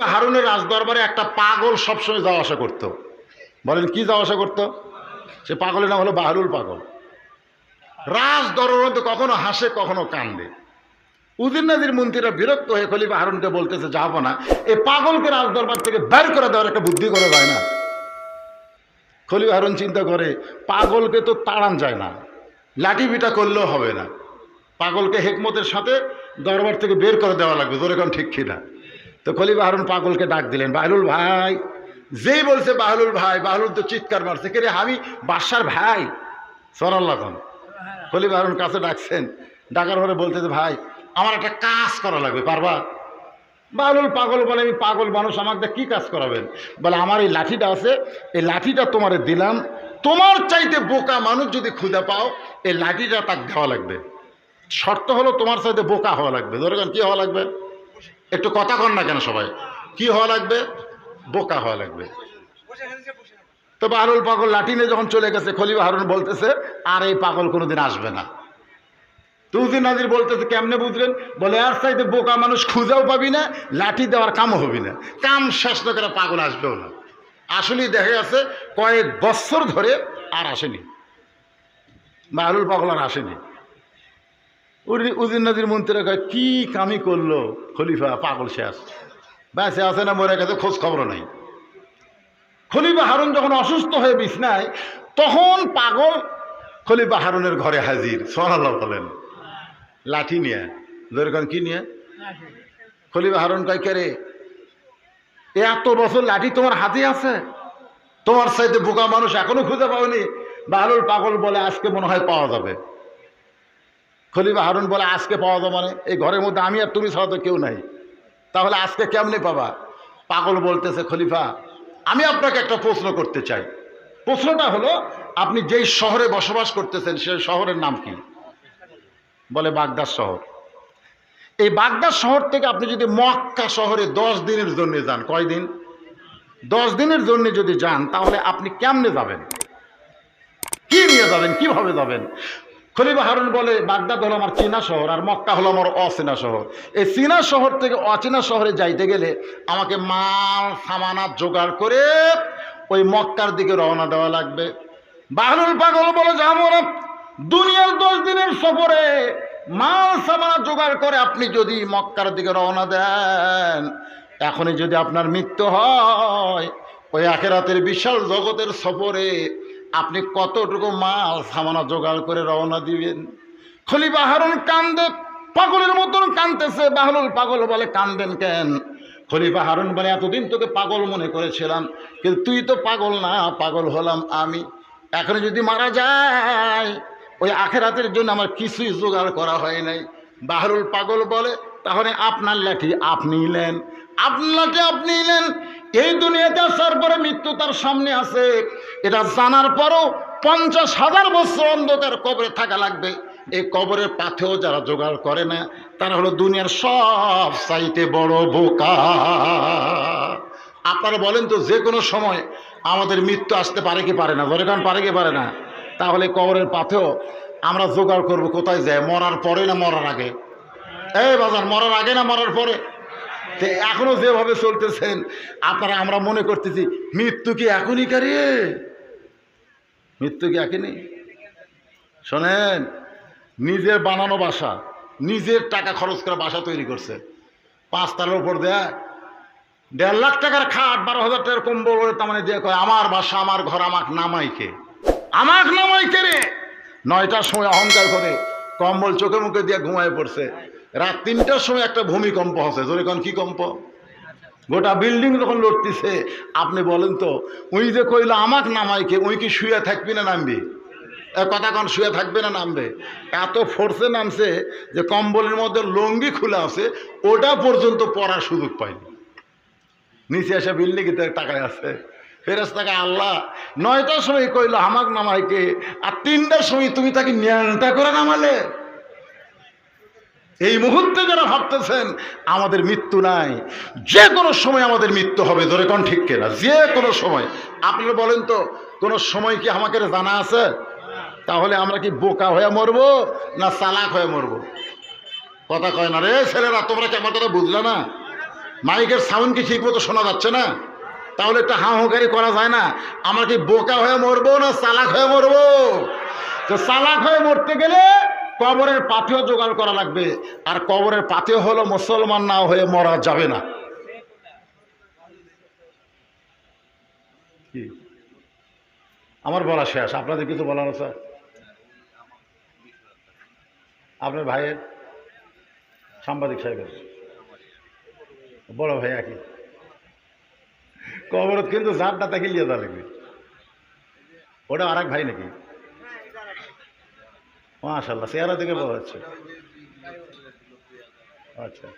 হারুনের রাজদরবারে একটা পাগল সবসময় যাওয়া আসা করতো। বলেন, কি যাওয়া আসা করতো? সে পাগলের নাম হলো বাহারুল পাগল। রাজ দরবারে কখনো হাসে, কখনো কান্দে। উদিন নাদির মন্ত্রীরা বিরক্ত হয়ে খলিফা হারুনকে বলতেছে, যাব না। এই পাগলকে রাজ দরবার থেকে বের করে দেওয়ার একটা বুদ্ধি করে যায় না। খলিফা হারুন চিন্তা করে, পাগলকে তো তাড়ান যায় না লাঠি পিটা করলেও হবে না। পাগলকে হেকমতের সাথে দরবার থেকে বের করে দেওয়া লাগবে। তোর এখন ঠিক কিনা? তো খলিফা হারুন পাগলকে ডাক দিলেন, বাহলুল ভাই। যেই বলছে বাহলুল ভাই, বাহলুল তো চিৎকার মারছে, কে রে আমি বাদশার ভাই? সরাল্লাখন খলিফা হারুন কাছে ডাকছেন, ডাকার পরে বলতেছে, ভাই, আমার একটা কাজ করা লাগবে, পারবা? বাহলুল পাগল বলে, আমি পাগল মানুষ, আমাকে কি কাজ করাবেন? বলে, আমার এই লাঠিটা আছে, এই লাঠিটা তোমারে দিলাম। তোমার চাইতে বোকা মানুষ যদি খুঁজে পাও, এই লাঠিটা তাকে দেওয়া লাগবে। শর্ত হলো তোমার চাইতে বোকা হওয়া লাগবে। ধরে কি হওয়া লাগবে? একটু কথা কন না কেন সবাই? কি হওয়া লাগবে? বোকা হওয়া লাগবে। তো বাহরুল পাগল লাঠি নিয়ে যখন চলে গেছে, খলিফা হারুন বলতেছে, আর এই পাগল কোনোদিন আসবে না। তুদিন নাজির বলতেছে, কেমনে বুঝলেন? বলে আর চাইতে বোকা মানুষ খুঁজেও পাবি না, লাঠি দেওয়ার কামও হবি না। কাম শেষ না করে পাগল আসবেও না। আসলেই দেখা গেছে, কয়েক বছর ধরে আর আসেনি। বাহরুল পাগল আর আসেনি। উদিন নদীর মন্ত্রীরা কয়, কি কামি করল? খলিফা পাগল শেষ বেঁচে আছে না, মরে গেছে, খোঁজ খবর নাই। খলিফা হারুন যখন অসুস্থ হয়ে বিছনায়, তখন পাগল খলিফা হারুনের ঘরে হাজির। সোহানাল্লাহ বলেন। লাঠি নিয়ে। যেরকম কি নিয়ে? খলিফা হারুন কয়, কে রে? এত বছর লাঠি তোমার হাতে আছে? তোমার সাইতে বোকা মানুষ এখনও খুঁজে পাওনি? বাহরুল পাগল বলে, আজকে মনে হয় পাওয়া যাবে। খলিফা হারুন বলে, আজকে পাওয়া যাবে মানে? এই ঘরের মধ্যে আমি আর তুমি ছাড়া তো কেউ নাই। তাহলে আজকে কেমনে পাবা? পাগল বলতেছে, খলিফা, আমি আপনাকে একটা প্রশ্ন করতে চাই। প্রশ্নটা হলো, আপনি যেই শহরে বসবাস করতেছেন সেই শহরের নাম কি? বলে বাগদাদ শহর। এই বাগদাদ শহর থেকে আপনি যদি মক্কা শহরে দশ দিনের জন্য যান কয়দিন দশ দিনের জন্য যদি যান, তাহলে আপনি কেমনে যাবেন? কি নিয়ে যাবেন? কীভাবে যাবেন? খলিফা হারুন বলে, বাগদাদ হলো আমার চীনা শহর আর মক্কা হলো আমার অচেনা শহর। এই চীনা শহর থেকে অচেনা শহরে যাইতে গেলে আমাকে মাল, সামানা জোগাড় করে ওই মক্কার দিকে রওনা দেওয়া লাগবে। বাহরুল পাগল বলে যাব দুনিয়ার দশ দিনের সফরে মাল, সামানা জোগাড় করে আপনি যদি মক্কার দিকে রওনা দেন, এখনই যদি আপনার মৃত্যু হয়, ওই আখেরাতের বিশাল জগতের সফরে আপনি কতটুকু মাল সামানা জোগাড় করে রওনা দিবেন? খলিফা হারুন কান্দে, পাগলের মতন কানতেছে। বাহলুল পাগল বলে কান্দেন কেন? খলিফা হারুন বলে, এতদিন তোকে পাগল মনে করেছিলাম, কিন্তু তুই তো পাগল না, পাগল হলাম আমি। এখন যদি মারা যায়, ওই আখেরাতের জন্য আমার কিছুই জোগাড় করা হয় নাই। বাহরুল পাগল বলে, তাহলে আপনার লাঠি আপনি নেন। আপনার লাঠি আপনি নেন। এই দুনিয়াতে আসার পরে মৃত্যু তার সামনে আছে। এটা জানার পরও পঞ্চাশ হাজার বছর অন্ধকার কবরে থাকা লাগবে। এই কবরের পাথেও যারা জোগাড় করে না, তারা হলো দুনিয়ার সব চাইতে বড় বোকা। আপনারা বলেন তো, যে কোনো সময় আমাদের মৃত্যু আসতে পারে কি পারে না? ধরে কারণ পারে কি পারে না? তাহলে কবরের পাথেও আমরা জোগাড় করব কোথায় যায়? মরার পরে না মরার আগে? এই বাজার, মরার আগে না মরার পরে? তো এখনও যেভাবে চলতেছেন, আপনারা আমরা মনে করতেছি, মৃত্যু কি এখনই কারে? মৃত্যু কি এখনই? শোনেন, নিজের বানানো বাসা, নিজের টাকা খরচ করে বাসা তৈরি করছে। পাঁচতলার উপর দেয়, দেড় লাখ টাকার খাট, বারো হাজার টাকার কম্বল তার মানে দিয়ে কয়, আমার বাসা, আমার ঘর, আমাক নামাইকে আমাক নামাইকে রে? নয়টার সময় অহংকার করে কম্বল চোখে মুখে দিয়ে ঘুমায় পড়ছে। রাত তিনটার সময় একটা ভূমিকম্প হচ্ছে জোরে কোন, কি কম্প? গোটা বিল্ডিং যখন লড়তিছে, আপনি বলেন তো উই যে কইলো, আমাক নামাইকে উই কি শুয়ে থাকবি না নামবি? কথা কন, শুয়ে থাকবে না নামবে? এত ফোর্সে নামছে যে কম্বলের মধ্যে লঙ্গি খুলে আছে, ওটা পর্যন্ত পড়ার সুযোগ পায়নি নিচে এসে বিল্ডিংতে টাকায় আছে। ফেরাস টাকা আল্লাহ নয়টার সময় কইলো হামাক নামাইকে আর তিনটার সময় তুমি তাকে ন্যাংটা করে নামালে। এই মুহূর্তে যারা ভাবতেছেন, আমাদের মৃত্যু নাই, যে কোনো সময় আমাদের মৃত্যু হবে, ধরে কোন ঠিক কেনা? যে কোনো সময়। আপনারা বলেন তো, কোনো সময় কি আমাকে জানা আছে? তাহলে আমরা কি বোকা হয়ে মরবো না চালাক হয়ে মরবো? কথা কয় না রে ছেলেরা, তোমরা কি আমার কথা বুঝলে না? মাইকের সাউন্ড কি ঠিক মতো শোনা যাচ্ছে না? তাহলে একটা হাঁ হুঁকারি করা যায় না? আমরা কি বোকা হয়ে মরবো না চালাক হয়ে মরবো? তো চালাক হয়ে মরতে গেলে কবরের পাথেও জোগাড় করা লাগবে। আর কবরের পাথেও হলো মুসলমান না হয়ে মরা যাবে না। কি? আমার বলা শেষ। আপনাদের কিছু বলার আছে? আপনার ভাইয়ের? সাংবাদিক সাহেবের? বড় ভাই একই। কবরত কিন্তু জাতটা তাকে লিয়ে দেওয়া লাগবে। ওটা আর এক ভাই নাকি? মাশাল্লাহ চেহারা থেকে বলা হচ্ছে আচ্ছা।